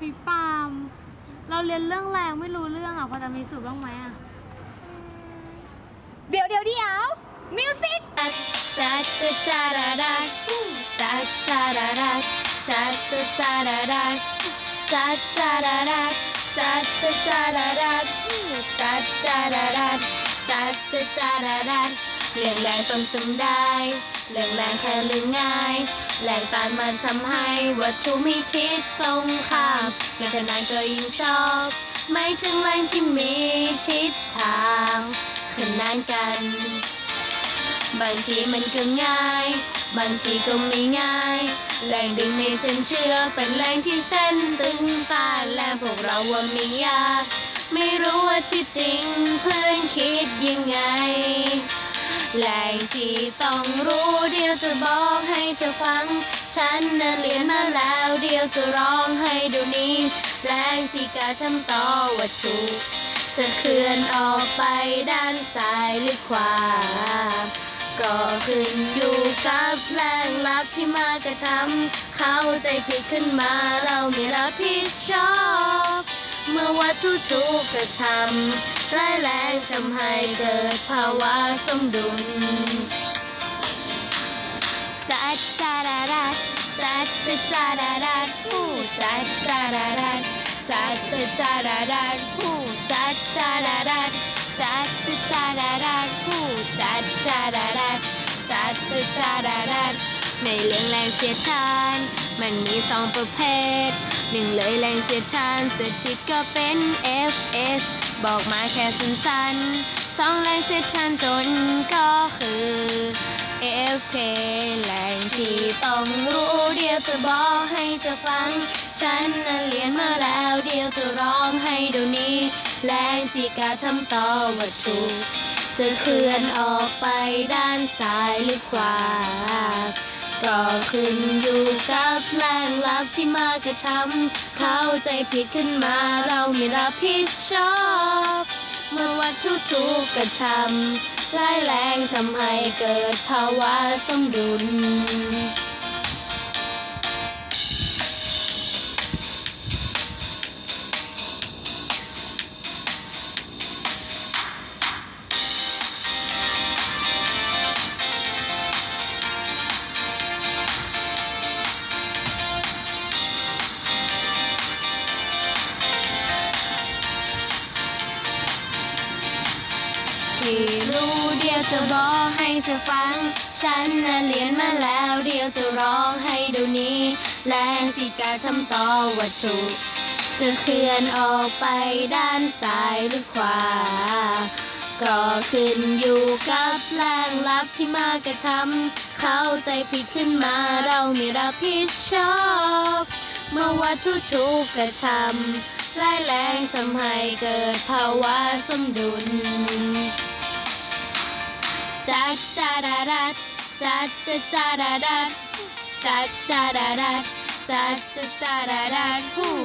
พี่ปามเราเรียนเรื่องแรงไม่รู้เรื่องอะพอจะมีสูตรบ้างไหมอะ เดี๋ยวเดี๋ยวเดี๋ยวมิวสิกจัดจัดรจัดจัดรจัดจัดรจัดจัดรจัดจัดรจัดจัดรจัดจัดร เรื่องแรงต้องจำได้เรื่องแรงแค่เรื่องง่ายแรงต้านมันทำให้วัตถุมีทิศตรงข้ามแรงขนาดก็ยิ่งชอบ ไม่ถึงแรงที่มีทิศทางขนานกัน บางทีมันก็ง่าย บางทีก็ไม่ง่าย แรงดึงในเส้นเชือกเป็นแรงที่เส้นตึงต้านและพวกเราว่าไม่ยาก ไม่รู้ว่าที่จริงเพื่อนคิดยังไง แรงที่ต้องรู้เดี๋ยวจะบอกให้เธอฟัง ฉันน่ะเรียนมาแล้วเดี๋ยวจะร้องให้ดูนี้แรงที่กาทำต่อวัตถุจะเคลื่อนออกไปด้านซ้ายหรือขวา ก็ขึ้นอยู่กับแรงลับที่มากระทำเข้าใจผิดขึ้นมาเราไม่รับผิดชอบ เมื่อวัตถุถูกกระทำร้ายแรงทำให้เกิดภาวะสมดุลจัดจารารัดจัดจัดจารารัดผู้จัดจารารัดจัดจัดจารารัดผู้จัดจารารัดจัดจัดจารารัดผู้จัดจารารัดจัดจัดจารารัดในเรื่องแรงเสียดทาน มันมีสองประเภท หนึ่งเลยแรงเสียดทานเสียดชิดก็เป็น FS บอกมาแค่สั้นๆสองแรงเสียดทานจนก็คือ F K แหล่งที่ต้องรู้เดี๋ยวจะบอกให้เธอฟัง ฉันน่ะเรียนมาแล้วเดี๋ยวจะร้องให้เดี๋ยวนี้ แรงที่กาทำต่อวัตถุจะเคลื่อนออกไปด้านซ้ายหรือขวา ก็ขึ้นอยู่กับแรงลับที่มากระทำเข้าใจผิดขึ้นมาเราไม่รับผิดชอบ เมื่อวัตถุถูกกระทำร้ายแรงทำให้เกิดภาวะสมดุล ที่รู้เดียวจะบอกให้เธอฟัง ฉันน่ะเรียนมาแล้วเดียวจะร้องให้เดี๋ยวนี้ แรงที่การทำต่อวัตถุ จะเคลื่อนออกไปด้านซ้ายหรือขวา ก็ขึ้นอยู่กับแรงลับที่มากระทำเข้าใจผิดขึ้นมาเราไม่รับผิดชอบ เมื่อวัตถุถูกกระทำร้ายแรงทำให้เกิดภาวะสมดุล จัดจาดาดัดจัดจัดจาดาดัดจัดจาดาดัดจัดจัดจาดาดัดผู้